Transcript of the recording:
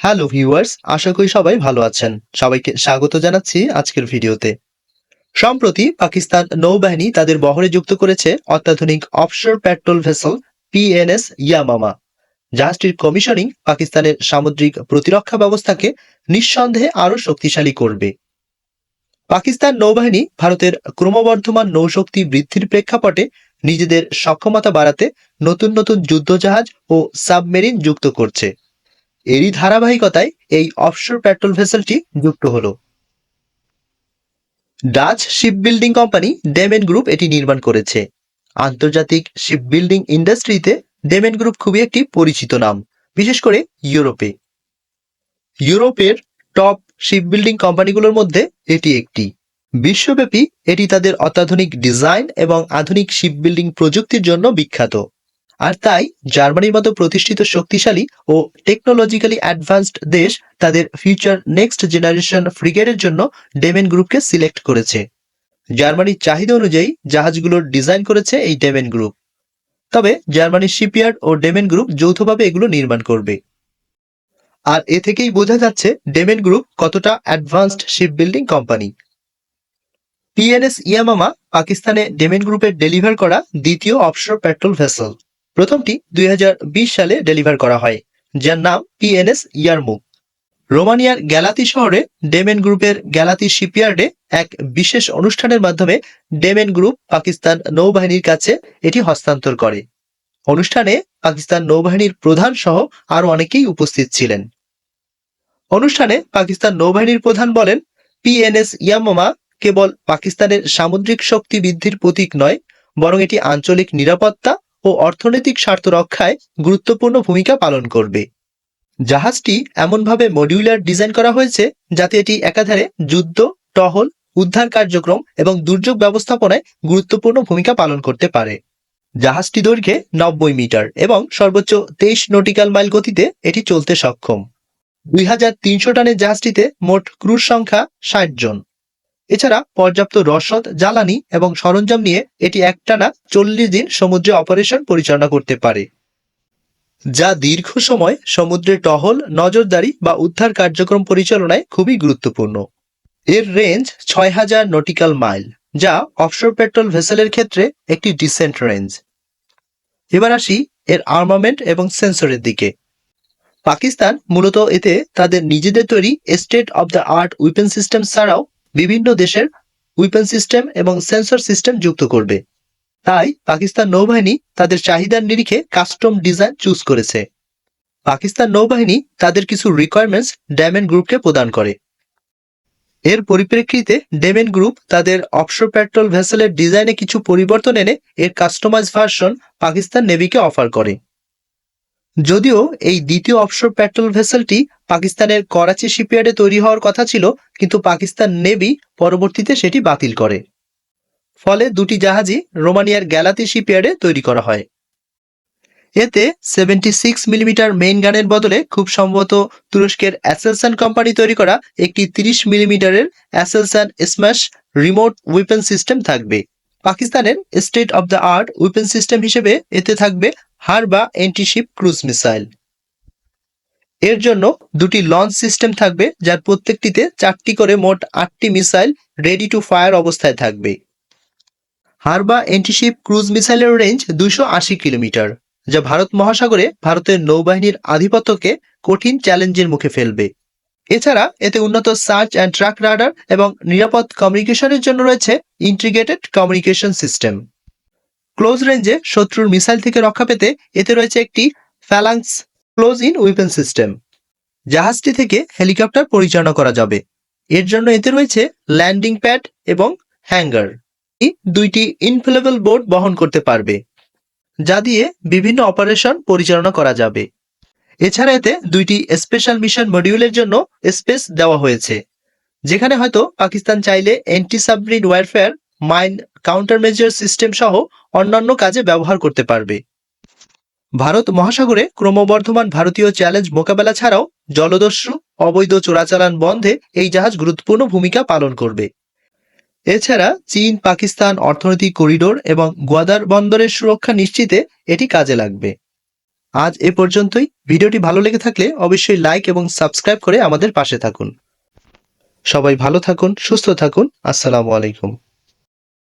Hello viewers আশা করি সবাই ভালো আছেন। সবাইকে স্বাগত জানাচ্ছি আজকের ভিডিওতে। সম্প্রতি পাকিস্তান নৌবাহিনী তাদের বহরে যুক্ত করেছে অত্যাধুনিক offshore petrol vessel PNS Yamama জাহাজটির commissioning পাকিস্তানের সামুদ্রিক প্রতিরক্ষা ব্যবস্থাকে নিঃসন্দেহে আরও শক্তিশালী করবে। পাকিস্তান নৌবাহিনী ভারতের ক্রমবর্ধমান নৌশক্তি বৃদ্ধির প্রেক্ষাপটে নিজেদের সক্ষমতা বাড়াতে নতুন নতুন যুদ্ধজাহাজ ও সাবমেরিন যুক্ত করছে। এরই ধারাবাহিকতায় এই অফশোর পেট্রোল ভেসেলটি যুক্ত হলো। Dutch ship building company Damen group এটি নির্মাণ করেছে। আন্তর্জাতিক শিপ বিল্ডিং ইন্ডাস্ট্রিতে ডেমেন গ্রুপ খুবই একটি পরিচিত নাম, বিশেষ করে ইউরোপে। ইউরোপের টপ শিপ বিল্ডিং কোম্পানিগুলোর মধ্যে এটি একটি। বিশ্বব্যাপী এটি তাদের অত্যাধুনিক ডিজাইন এবং আধুনিক শিপ বিল্ডিং প্রযুক্তির জন্য বিখ্যাত। আর তাই জার্মানির মতো প্রতিষ্ঠিত শক্তিশালী ও টেকনোলজিক্যালি অ্যাডভান্সড দেশ তাদের ফিউচার নেক্সট জেনারেশন ফ্রিগেটের জন্য ডেমেন গ্রুপকে সিলেক্ট করেছে। জার্মানির চাহিদা অনুযায়ী জাহাজগুলোর ডিজাইন করেছে এই ডেমেন গ্রুপ তবে জার্মানির শিপইয়ার্ড ও ডেমেন গ্রুপ যৌথভাবে এগুলো নির্মাণ করবে। আর এ থেকেই বোঝা যাচ্ছে ডেমেন গ্রুপ কতটা advanced ship building company PNS Yamama পাকিস্তানে ডেমেন গ্রুপের ডেলিভার করা দ্বিতীয় অফশোর পেট্রোল ভেসেল প্রথমটি দুই হাজার বিশ সালে ডেলিভার করা হয়, যার নাম পিএনএস ইয়ারমুক রোমানিয়ার গ্যালাতি শহরে ডেমেন গ্রুপের গ্যালাতি শিপইয়ার্ডে এক বিশেষ অনুষ্ঠানের মাধ্যমে ডেমেন গ্রুপ পাকিস্তান নৌবাহিনীর কাছে এটি হস্তান্তর করে। অনুষ্ঠানে পাকিস্তান নৌবাহিনীর প্রধান সহ আরও অনেকেই উপস্থিত ছিলেন। অনুষ্ঠানে পাকিস্তান নৌবাহিনীর প্রধান বলেন পিএনএস ইয়ামামা কেবল পাকিস্তানের সামুদ্রিক শক্তি বৃদ্ধির প্রতীক নয়, বরং এটি আঞ্চলিক নিরাপত্তা ও অর্থনৈতিক স্বার্থ রক্ষায় গুরুত্বপূর্ণ ভূমিকা পালন করবে। জাহাজটি এমনভাবে মডিউলার ডিজাইন করা হয়েছে যাতে এটি একাধারে যুদ্ধ, টহল, উদ্ধার কার্যক্রম এবং দুর্যোগ ব্যবস্থাপনায় গুরুত্বপূর্ণ ভূমিকা পালন করতে পারে। জাহাজটি দৈর্ঘ্যে নব্বই মিটার এবং সর্বোচ্চ তেইশ নটিক্যাল মাইল গতিতে এটি চলতে সক্ষম। দুই হাজার তিনশো টনের জাহাজটিতে মোট ক্রুজ সংখ্যা ষাট জন। এছাড়া পর্যাপ্ত রসদ, জ্বালানি এবং সরঞ্জাম নিয়ে এটি একটানা চল্লিশ দিন সমুদ্রে অপারেশন পরিচালনা করতে পারে। যা দীর্ঘ সময় সমুদ্রে টহল, নজরদারি বা উদ্ধার কার্যক্রম পরিচালনায় খুবই গুরুত্বপূর্ণ। এর রেঞ্জ ছয় হাজার নটিক্যাল মাইল যা অফশোর পেট্রোল ভেসেলের ক্ষেত্রে একটি ডিসেন্ট রেঞ্জ এবার আসি এর আর্মামেন্ট এবং সেন্সরের দিকে। পাকিস্তান মূলত এতে তাদের নিজেদের তৈরি state of the art weapon system ছাড়াও বিভিন্ন দেশের উইপেন সিস্টেম এবং সেন্সর সিস্টেম যুক্ত করবে। তাই পাকিস্তান নৌবাহিনী তাদের চাহিদার নিরিখে কাস্টম ডিজাইন চুজ করেছে। পাকিস্তান নৌবাহিনী তাদের কিছু রিকোয়ারমেন্টস ড্যামেন গ্রুপকে প্রদান করে। এর পরিপ্রেক্ষিতে ডেমেন গ্রুপ তাদের অফশোর পেট্রোল ভেসেলের ডিজাইনে কিছু পরিবর্তন এনে এর কাস্টমাইজ ভার্সন পাকিস্তান নেভিকে অফার করে। যদিও এই দ্বিতীয় অফশোর পেট্রোল ভেসেলটি পাকিস্তানের করাচি শিপইয়ার্ডে তৈরি হওয়ার কথা ছিল, কিন্তু পাকিস্তান নেভি পরবর্তীতে সেটি বাতিল করে। ফলে দুটি জাহাজই রোমানিয়ার গ্যালাতি শিপইয়ার্ডে তৈরি করা হয়। এতে সেভেন্টি সিক্স মিলিমিটার মেইন গানের বদলে খুব সম্ভবত তুরস্কের অ্যাসেলসান কোম্পানি তৈরি করা একটি তিরিশ মিলিমিটারের Aselsan SMASH remote weapon system থাকবে। পাকিস্তানের state of the art weapon system হিসেবে এতে থাকবে হারবা এন্টিশিপ ক্রুজ মিসাইল এর জন্য দুটি লঞ্চ সিস্টেম থাকবে, যার প্রত্যেকটিতে চারটি করে মোট আটটি মিসাইল রেডি টু ফায়ার অবস্থায় থাকবে। হারবা এন্টিশিপ ক্রুজ মিসাইলের রেঞ্জ দুশো আশি কিলোমিটার, যা ভারত মহাসাগরে ভারতের নৌবাহিনীর আধিপত্যকে কঠিন চ্যালেঞ্জের মুখে ফেলবে। এছাড়া এতে উন্নত সার্চ অ্যান্ড ট্রাক রাডার এবং নিরাপদ কমিউনিকেশনের জন্য রয়েছে ইন্টিগ্রেটেড কমিউনিকেশন সিস্টেম। ক্লোজ রেঞ্জে শত্রুর মিসাইল থেকে রক্ষা পেতে এতে রয়েছে একটি Phalanx close in weapon system জাহাজটি থেকে হেলিকপ্টার পরিচালনা করা যাবে। এর জন্য এতে রয়েছে ল্যান্ডিং প্যাড এবং হ্যাঙ্গার দুইটি ইনফ্লেবল বোর্ড বহন করতে পারবে, যা দিয়ে বিভিন্ন অপারেশন পরিচালনা করা যাবে। এছাড়া এতে দুইটি স্পেশাল মিশন মডিউলের জন্য স্পেস দেওয়া হয়েছে, যেখানে হয়তো পাকিস্তান চাইলে anti submarine warfare mine counter measure system সহ অন্যান্য কাজে ব্যবহার করতে পারবে। ভারত মহাসাগরে ক্রমবর্ধমান ভারতীয় চ্যালেঞ্জ মোকাবেলা ছাড়াও জলদস্যু, অবৈধ চোরাচালান বন্ধে এই জাহাজ গুরুত্বপূর্ণ ভূমিকা পালন করবে। এছাড়া চীন, পাকিস্তান অর্থনৈতিক করিডোর এবং গোয়াদার বন্দরের সুরক্ষা নিশ্চিতে এটি কাজে লাগবে। আজ এ পর্যন্তই। ভিডিওটি ভালো লেগে থাকলে অবশ্যই লাইক এবং সাবস্ক্রাইব করে আমাদের পাশে থাকুন। সবাই ভালো থাকুন, সুস্থ থাকুন। আসসালামু আলাইকুম।